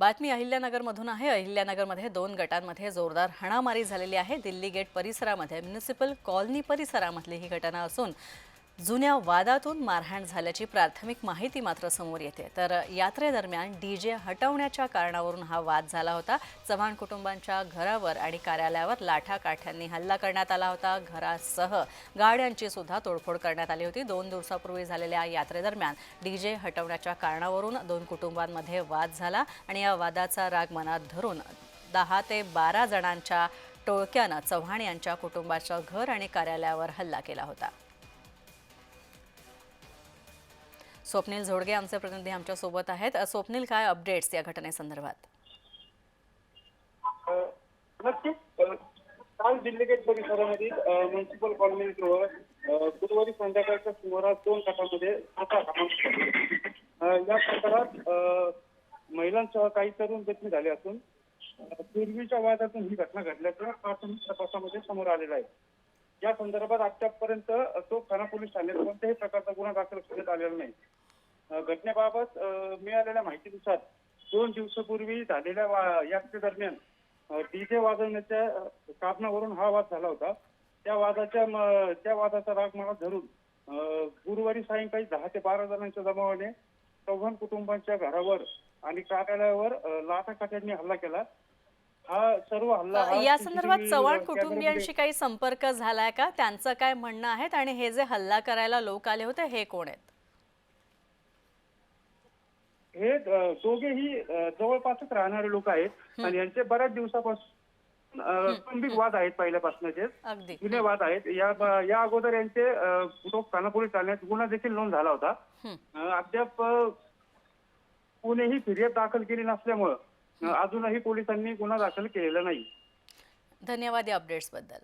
बातमी अहिल्यानगरमधून आहे. अहिल्यानगरमध्ये दोन गटांमध्ये जोरदार हाणामारी झालेली आहे. दिल्ली गेट परिसरामध्ये म्युनिसिपल कॉलनी परिसरामधली ही घटना असून जुन्या वादातून मारहाण झाल्याची प्राथमिक माहिती मात्र समोर येते. तर यात्रेदरम्यान डी जे हटवण्याच्या कारणावरून हा वाद झाला होता. चव्हाण कुटुंबांच्या घरावर आणि कार्यालयावर लाठाकाठ्यांनी हल्ला करण्यात आला होता. घरासह गाड्यांची सुद्धा तोडफोड करण्यात आली होती. दोन दिवसापूर्वी झालेल्या यात्रेदरम्यान डी जे हटवण्याच्या कारणावरून दोन कुटुंबांमध्ये वाद झाला आणि या वादाचा राग मनात धरून दहा ते बारा जणांच्या टोळक्यानं चव्हाण यांच्या कुटुंबाच्या घर आणि कार्यालयावर हल्ला केला होता. स्वप्नील झोडगे आमचे प्रतिनिधी आमच्यासोबत आहेत स्वप्नील काय अपडेट्स या घटनेसंदर्भात? काल दिल्ली गेट परिसरामधील म्युन्सिपल कॉलनी जवळ गुरुवारी संध्याकाळच्या सुमारास दोन गटामध्ये या प्रकारात महिलांसह काही तरुण जखमी झाले असून पूर्वीच्या वादातून ही घटना घडल्याचं प्राथमिक तपासामध्ये समोर आलेलं आहे. या संदर्भात आतापर्यंत तो खाना पोलीस ठाण्यात कोणत्याही प्रकारचा गुन्हा दाखल करण्यात आलेला नाही. घटनेबाबत मिळालेल्या माहितीनुसार दोन दिवसापूर्वी झालेल्या यात्रेदरम्यान डीजे वाजवण्याच्या कारणावरून हा वाद झाला होता. त्या वादाच्या त्या वादाचा राग मला धरून गुरुवारी सायंकाळी दहा ते बारा जणांच्या जमावाने चव्हाण कुटुंबांच्या घरावर आणि कार्यालयावर अ, लाथाकाठ्यांनी हल्ला केला. हा सर्व हल्ला या संदर्भात चव्हाण कुटुंबियांशी काही संपर्क झालाय का? त्यांचं काय म्हणणं आहे आणि हे जे हल्ला करायला लोक आले होते हे कोण आहेत? हे दोघेही जवळपासच राहणारे लोक आहेत. आणि यांचे बऱ्याच दिवसापासून कौटुंबिक वाद आहेत पहिल्यापासूनचे जुने वाद आहेत. या या अगोदर यांचे टोक पोलीस ठाण्यात गुन्हा देखील नोंद झाला होता. हं. अद्याप कोणीही फिर्याद दाखल केली नसल्यामुळं अजूनही पोलिसांनी गुन्हा दाखल केलेला नाही. धन्यवाद या अपडेट्सबद्दल